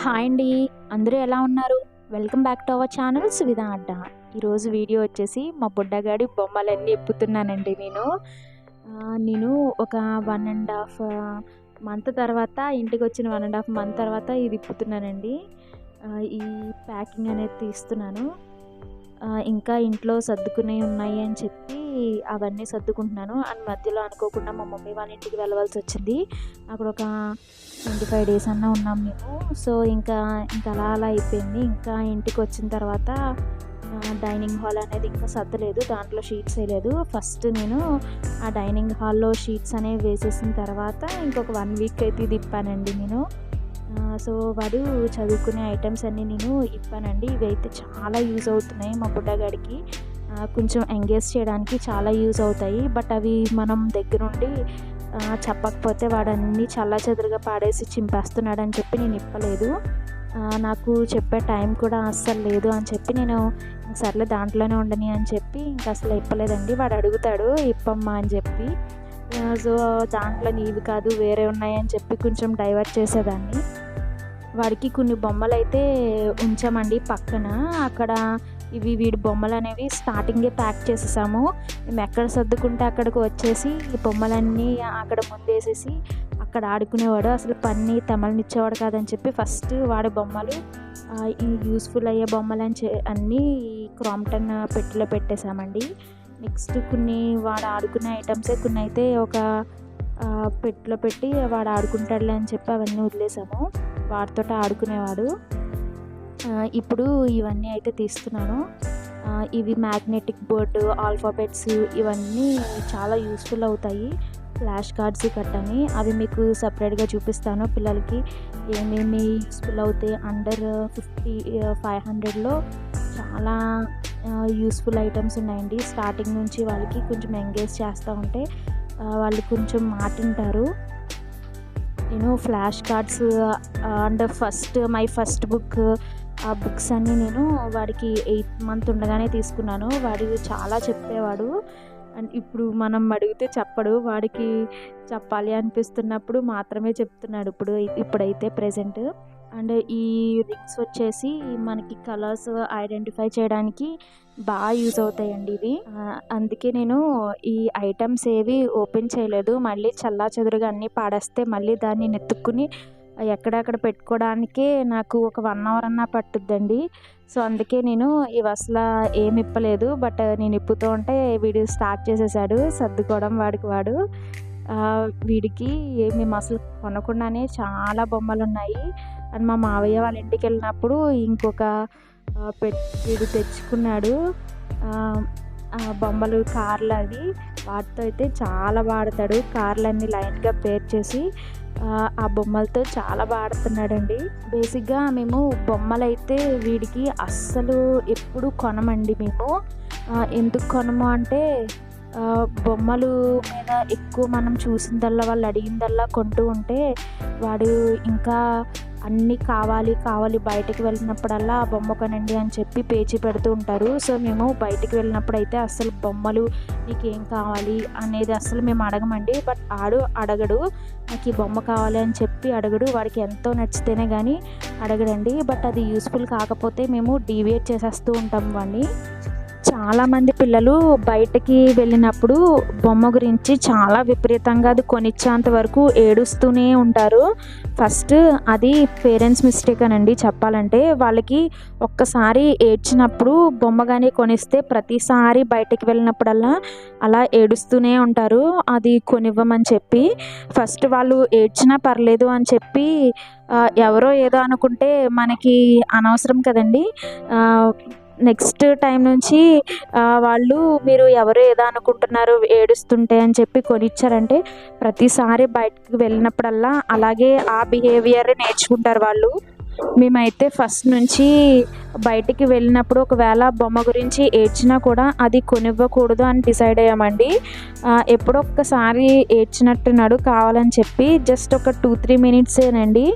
Hi అండి. అందరూ ఎలా ఉన్నారు? Welcome back to our channel Suvidha Adda. ఈరోజు వీడియో వచ్చేసి మా బుడ్డగాడి బొమ్మలన్నీ ఎప్పుతున్నానండి నేను. నేను ఒక వన్ అండ్ హాఫ్ మంత్ తర్వాత ఇంటికి వచ్చిన వన్ అండ్ హాఫ్ మంత్ తర్వాత ఇది ఇప్పుతున్నానండి. ఈ ప్యాకింగ్ అనేది తీస్తున్నాను. ఇంకా ఇంట్లో సర్దుకునే ఉన్నాయి అని చెప్పి అవన్నీ సర్దుకుంటున్నాను. అండ్ మధ్యలో అనుకోకుండా మా మమ్మీ వాళ్ళ ఇంటికి వెళ్ళవలసి వచ్చింది. అక్కడ ఒక ట్వంటీ ఫైవ్ డేస్ అన్నా ఉన్నాం మేము. సో ఇంకా ఇంకా అలా అలా అయిపోయింది. ఇంకా ఇంటికి వచ్చిన తర్వాత డైనింగ్ హాల్ అనేది ఇంకా సర్దలేదు. దాంట్లో షీట్స్ వేయలేదు. ఫస్ట్ నేను ఆ డైనింగ్ హాల్లో షీట్స్ అనేవి వేసేసిన తర్వాత ఇంకొక వన్ వీక్ అయితే తిప్పానండి నేను. సో వాడు చదువుకునే ఐటమ్స్ అన్నీ నేను ఇప్పానండి. ఇవి అయితే చాలా యూజ్ అవుతున్నాయి మా బుడ్డగాడికి. కొంచెం ఎంగేజ్ చేయడానికి చాలా యూజ్ అవుతాయి. బట్ అవి మనం దగ్గరుండి చెప్పకపోతే వాడు అన్నీ చల్ల చెదురుగా పాడేసి చింపేస్తున్నాడు అని చెప్పి నేను ఇప్పలేదు. నాకు చెప్పే టైం కూడా అస్సలు లేదు అని చెప్పి నేను సర్లే దాంట్లోనే ఉండని అని చెప్పి ఇంకా అసలు ఇప్పలేదండి. వాడు అడుగుతాడు ఇప్పమ్మా అని చెప్పి. సో దాంట్లో నీవి కాదు వేరే ఉన్నాయి అని చెప్పి కొంచెం డైవర్ట్ చేసేదాన్ని. వాడికి కొన్ని బొమ్మలు అయితే ఉంచామండి పక్కన. అక్కడ ఇవి వీడి బొమ్మలు అనేవి స్టార్టింగే ప్యాక్ చేసేసాము. మేము ఎక్కడ సర్దుకుంటే అక్కడికి వచ్చేసి ఈ బొమ్మలన్నీ అక్కడ ముందేసేసి అక్కడ ఆడుకునేవాడు. అసలు పన్ని తమలనిచ్చేవాడు కాదని చెప్పి ఫస్ట్ వాడి బొమ్మలు ఈ యూస్ఫుల్ అయ్యే బొమ్మలు అని చె అన్నీ క్రాంప్టన్ పెట్టిలో పెట్టేశామండి. నెక్స్ట్ కొన్ని వాడు ఆడుకునే ఐటమ్సే కొన్ని అయితే ఒక పెట్టెలో పెట్టిలో పెట్టి వాడు ఆడుకుంటాడులే అని చెప్పి అవన్నీ వదిలేసాము. వాడితో ఆడుకునేవాడు. ఇప్పుడు ఇవన్నీ అయితే తీస్తున్నాను. ఇవి మ్యాగ్నెటిక్ బోర్డు ఆల్ఫాబెట్స్ ఇవన్నీ చాలా యూస్ఫుల్ అవుతాయి. ఫ్లాష్ కార్డ్స్ కట్టని. అవి మీకు సపరేట్గా చూపిస్తాను. పిల్లలకి ఏమేమి యూస్ఫుల్ అవుతాయి అండర్ ఫిఫ్టీ ఫైవ్ హండ్రెడ్లో చాలా యూస్ఫుల్ ఐటమ్స్ ఉన్నాయండి. స్టార్టింగ్ నుంచి వాళ్ళకి కొంచెం ఎంగేజ్ చేస్తూ ఉంటే వాళ్ళు కొంచెం మాటింటారు. నేను flash cards and first my first book ఆ బుక్స్ అన్నీ నేను వాడికి ఎయిత్ మంత్ ఉండగానే తీసుకున్నాను. వాడు చాలా చెప్పేవాడు. అండ్ ఇప్పుడు మనం అడిగితే చెప్పడు. వాడికి చెప్పాలి అనిపిస్తున్నప్పుడు మాత్రమే చెప్తున్నాడు ఇప్పుడు ఇప్పుడైతే ప్రజెంట్. అండ్ ఈ రింగ్స్ వచ్చేసి మనకి కలర్స్ ఐడెంటిఫై చేయడానికి బాగా యూజ్ అవుతాయండి ఇవి. అందుకే నేను ఈ ఐటమ్స్ ఏవి ఓపెన్ చేయలేదు. మళ్ళీ చల్లా చెదురుగా అన్నీ పాడేస్తే మళ్ళీ దాన్ని నెత్తుక్కుని ఎక్కడెక్కడ పెట్టుకోవడానికే నాకు ఒక వన్ అవర్ అన్నా పట్టుద్దండి. సో అందుకే నేను ఇవి అసలు ఏమి ఇప్పలేదు. బట్ నేను ఇప్పుతూ ఉంటే వీడు స్టార్ట్ చేసేసాడు. సర్దుకోవడం వాడికి వాడు. వీడికి మేము అసలు కొనకుండానే చాలా బొమ్మలు ఉన్నాయి అండ్ మా మావయ్య వాళ్ళ ఇంటికి వెళ్ళినప్పుడు ఇంకొక పెట్ వీడు తెచ్చుకున్నాడు. ఆ బొమ్మలు కార్లు అవి. వాటితో అయితే చాలా వాడతాడు. కార్లన్నీ లైన్గా పేర్ చేసి ఆ, బొమ్మలతో చాలా వాడుతున్నాడండి. బేసిక్గా మేము బొమ్మలైతే వీడికి అస్సలు ఎప్పుడు కొనమండి మేము. ఎందుకు కొనము అంటే బొమ్మలు మీద ఎక్కువ మనం చూసిందల్లా వాళ్ళు అడిగిందల్లా కొంటూ ఉంటే వాడు ఇంకా అన్నీ కావాలి కావాలి బయటకు వెళ్ళినప్పుడల్లా ఆ బొమ్మ కొనండి అని చెప్పి పేచి పెడుతూ ఉంటారు. సో మేము బయటికి వెళ్ళినప్పుడు అయితే అస్సలు బొమ్మలు నీకేం కావాలి అనేది అస్సలు మేము అడగమండి. బట్ ఆడు అడగడు. నాకు ఈ బొమ్మ కావాలి అని చెప్పి అడగడు. వాడికి ఎంతో నచ్చితేనే కానీ అడగడండి. బట్ అది యూస్ఫుల్ కాకపోతే మేము డీవియేట్ చేసేస్తూ ఉంటాం వాడిని చాలామంది పిల్లలు బయటకి వెళ్ళినప్పుడు బొమ్మ గురించి చాలా విపరీతంగా అది కొనిచ్చేంత వరకు ఏడుస్తూనే ఉంటారు. ఫస్ట్ అది పేరెంట్స్ మిస్టేక్ అనండి చెప్పాలంటే. వాళ్ళకి ఒక్కసారి ఏడ్చినప్పుడు బొమ్మ కానీ కొనిస్తే ప్రతిసారి బయటకి వెళ్ళినప్పుడల్లా అలా ఏడుస్తూనే ఉంటారు. అది కొనివ్వమని చెప్పి. ఫస్ట్ వాళ్ళు ఏడ్చినా పర్లేదు అని చెప్పి ఎవరో ఏదో అనుకుంటే మనకి అనవసరం కదండి. నెక్స్ట్ టైం నుంచి వాళ్ళు మీరు ఎవరు ఏదో అనుకుంటున్నారు ఏడుస్తుంటే అని చెప్పి కొనిచ్చారంటే ప్రతిసారి బయటకు వెళ్ళినప్పుడల్లా అలాగే ఆ బిహేవియర్ నేర్చుకుంటారు వాళ్ళు. మేమైతే ఫస్ట్ నుంచి బయటికి వెళ్ళినప్పుడు ఒకవేళ బొమ్మ గురించి ఏడ్చినా కూడా అది కొనివ్వకూడదు అని డిసైడ్ అయ్యామండి. ఎప్పుడో ఒక్కసారి ఏడ్చినట్టున్నాడు కావాలని చెప్పి జస్ట్ ఒక టూ త్రీ మినిట్సేనండి.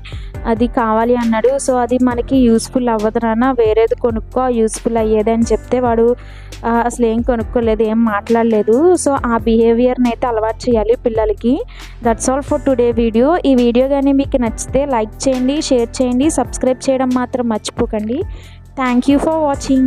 అది కావాలి అన్నాడు. సో అది మనకి యూస్ఫుల్ అవ్వదు నాన్న. వేరేది కొనుక్కో యూస్ఫుల్ అయ్యేది అని చెప్తే వాడు అసలు ఏం కొనుక్కోలేదు ఏం మాట్లాడలేదు. సో ఆ బిహేవియర్ని అయితే అలవాటు చేయాలి పిల్లలకి. That's all for today video ఈ వీడియో కానీ మీకు నచ్చితే లైక్ చేయండి షేర్ చేయండి సబ్స్క్రైబ్ సబ్స్క్రైబ్ చేయడం మాత్రం మర్చిపోకండి. Thank you for watching